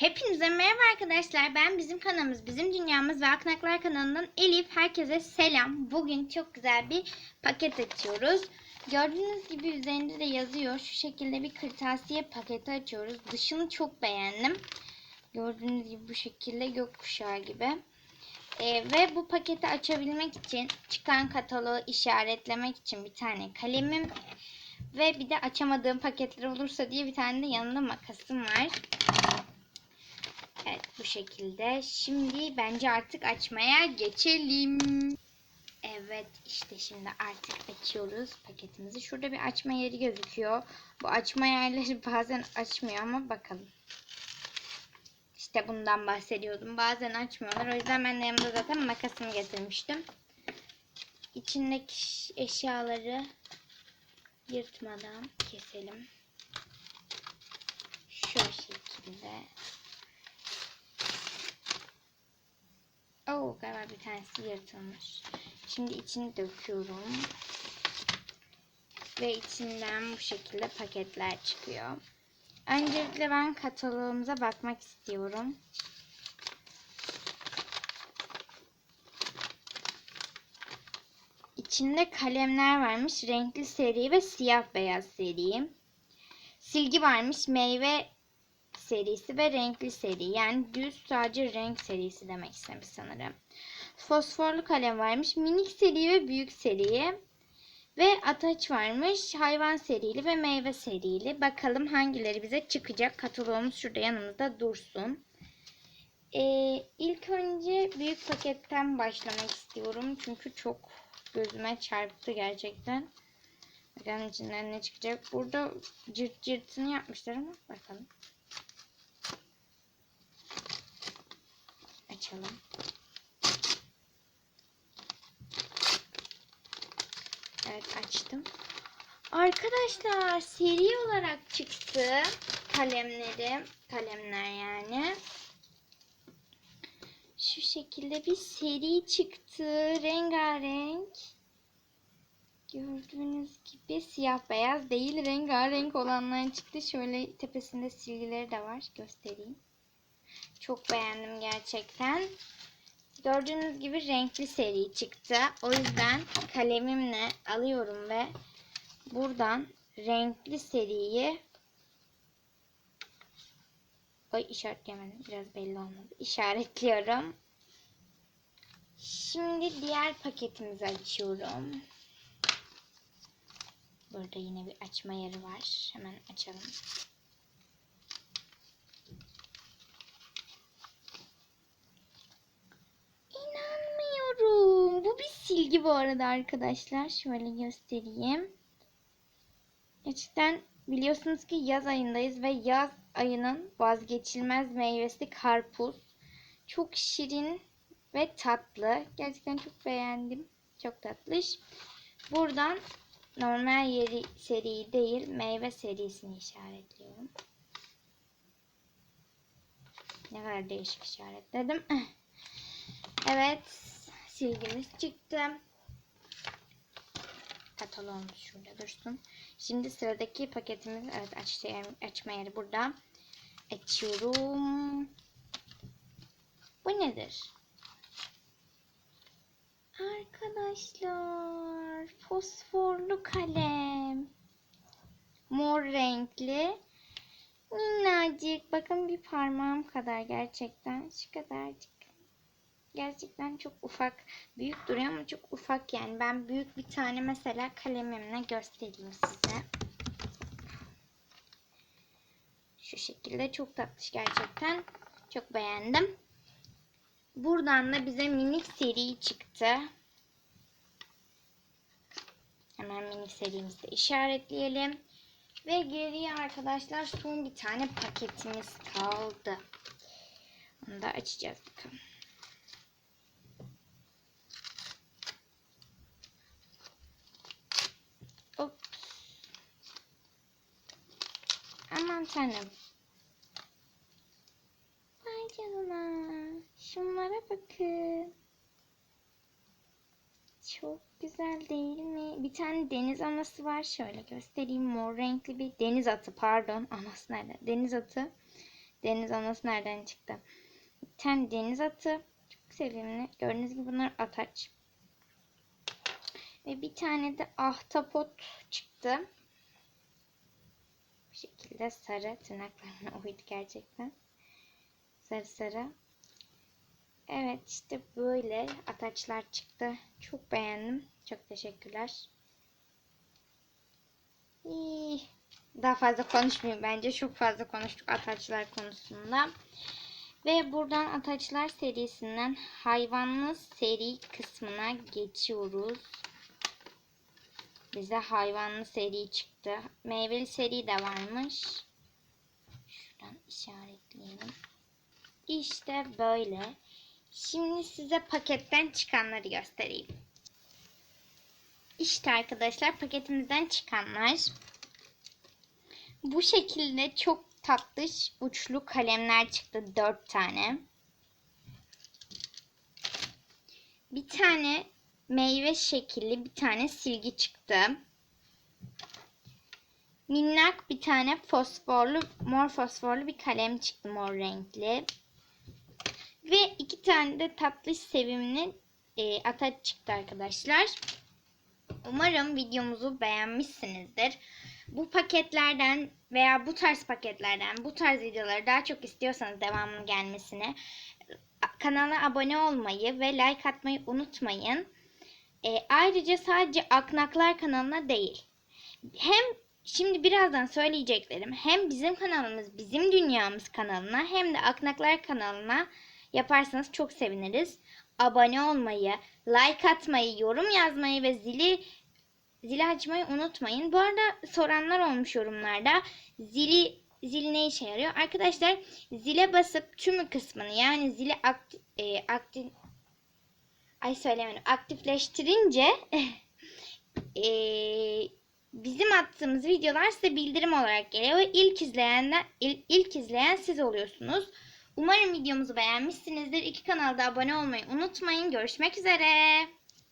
Hepinize merhaba arkadaşlar. Ben bizim kanalımız, bizim dünyamız ve Aknaklar kanalından Elif. Herkese selam. Bugün çok güzel bir paket açıyoruz. Gördüğünüz gibi üzerinde de yazıyor. Şu şekilde bir kırtasiye paketi açıyoruz. Dışını çok beğendim. Gördüğünüz gibi bu şekilde gökkuşağı gibi. Ee, ve bu paketi açabilmek için çıkan kataloğu işaretlemek için bir tane kalemim ve bir de açamadığım paketler olursa diye bir tane de yanında makasım var. Evet bu şekilde. Şimdi bence artık açmaya geçelim. Evet işte şimdi artık açıyoruz paketimizi. Şurada bir açma yeri gözüküyor. Bu açma yerleri bazen açmıyor ama bakalım. İşte bundan bahsediyordum. Bazen açmıyorlar. O yüzden ben de yanımda zaten makasımı getirmiştim. İçindeki eşyaları yırtmadan keselim. Şu şekilde. Oo galiba bir tanesi yırtılmış. Şimdi içini döküyorum. Ve içinden bu şekilde paketler çıkıyor. Öncelikle ben kataloğumuza bakmak istiyorum. İçinde kalemler varmış. Renkli seri ve siyah beyaz seri. Silgi varmış. Meyve serisi ve renkli seri. Yani düz sadece renk serisi demek istemiş sanırım. Fosforlu kalem varmış. Minik seri ve büyük seri. Ve ataç varmış. Hayvan serili ve meyve serili. Bakalım hangileri bize çıkacak. Kataloğumuz şurada yanımızda dursun. Ee, ilk önce büyük paketten başlamak istiyorum. Çünkü çok gözüme çarptı gerçekten. Bakalım içinden ne çıkacak. Burada cırt cırtını yapmışlar ama bakalım. Açalım. Evet açtım. Arkadaşlar seri olarak çıktı kalemleri. Kalemler yani. Şu şekilde bir seri çıktı. Rengarenk. Gördüğünüz gibi siyah beyaz değil rengarenk olanlar çıktı. Şöyle tepesinde silgileri de var. Göstereyim. Çok beğendim gerçekten. Gördüğünüz gibi renkli seri çıktı. O yüzden kalemimle alıyorum ve buradan renkli seriyi Ay işaretlemedim. Biraz belli olmadı. İşaretliyorum. Şimdi diğer paketimizi açıyorum. Burada yine bir açma yeri var. Hemen açalım. İnanmıyorum. Bu bir silgi bu arada arkadaşlar. Şöyle göstereyim. Gerçekten biliyorsunuz ki yaz ayındayız ve yaz ayının vazgeçilmez meyvesi karpuz. Çok şirin ve tatlı. Gerçekten çok beğendim. Çok tatlış. Buradan normal yeri seri değil meyve serisini işaretliyorum. Ne kadar değişik işaretledim. Evet silgimiz çıktı. Kataloğumuz şurada dursun. Şimdi sıradaki paketimiz evet aç, açma yeri burada. Açıyorum. Bu nedir? Arkadaşlar fosforlu kalem. Mor renkli. Minnacık. Bakın bir parmağım kadar gerçekten. Şu kadarcık. Gerçekten çok ufak. Büyük duruyor ama çok ufak yani. Ben büyük bir tane mesela kalemimle göstereyim size. Şu şekilde çok tatlış gerçekten. Çok beğendim. Buradan da bize minik seri çıktı. Hemen minik serimizi işaretleyelim. Ve geriye arkadaşlar son bir tane paketimiz kaldı. Onu da açacağız bakalım. Aman tanrım. Vay canına. Şunlara bakın. Çok güzel değil mi? Bir tane deniz anası var. Şöyle göstereyim. Mor renkli bir deniz atı. Pardon. Anası nerede? Deniz atı. Deniz anası nereden çıktı? Bir tane deniz atı. Çok sevimli. Gördüğünüz gibi bunlar ataç. Ve bir tane de ahtapot çıktı. Şekilde sarı tırnaklarına uydu gerçekten. Sarı sarı. Evet işte böyle ataçlar çıktı. Çok beğendim. Çok teşekkürler. İyi. Daha fazla konuşmayayım bence. Çok fazla konuştuk ataçlar konusunda. Ve buradan ataçlar serisinden hayvanlı seri kısmına geçiyoruz. Bize hayvanlı seri çıktı. Meyveli seri de varmış. Şuradan işaretleyelim. İşte böyle. Şimdi size paketten çıkanları göstereyim. İşte arkadaşlar paketimizden çıkanlar. Bu şekilde çok tatlış uçlu kalemler çıktı. 4 tane. Bir tane meyve şekilli bir tane silgi çıktı. Minnak bir tane fosforlu, mor fosforlu bir kalem çıktı mor renkli. Ve iki tane de tatlış sevimli e, ataç çıktı arkadaşlar. Umarım videomuzu beğenmişsinizdir. Bu paketlerden veya bu tarz paketlerden bu tarz videoları daha çok istiyorsanız devamının gelmesini kanala abone olmayı ve like atmayı unutmayın. E, ayrıca sadece Aknaklar kanalına değil. Hem şimdi birazdan söyleyeceklerim hem bizim kanalımız bizim dünyamız kanalına hem de Aknaklar kanalına yaparsanız çok seviniriz. Abone olmayı, like atmayı, yorum yazmayı ve zili zili açmayı unutmayın. Bu arada soranlar olmuş yorumlarda. Zili zil ne işe yarıyor? Arkadaşlar zile basıp tümü kısmını yani zili aktif, e, aktif ay söylemedim aktifleştirince e, bizim attığımız videolar size bildirim olarak geliyor ve ilk izleyenler il, ilk izleyen siz oluyorsunuz. Umarım videomuzu beğenmişsinizdir. İki kanalda abone olmayı unutmayın. Görüşmek üzere.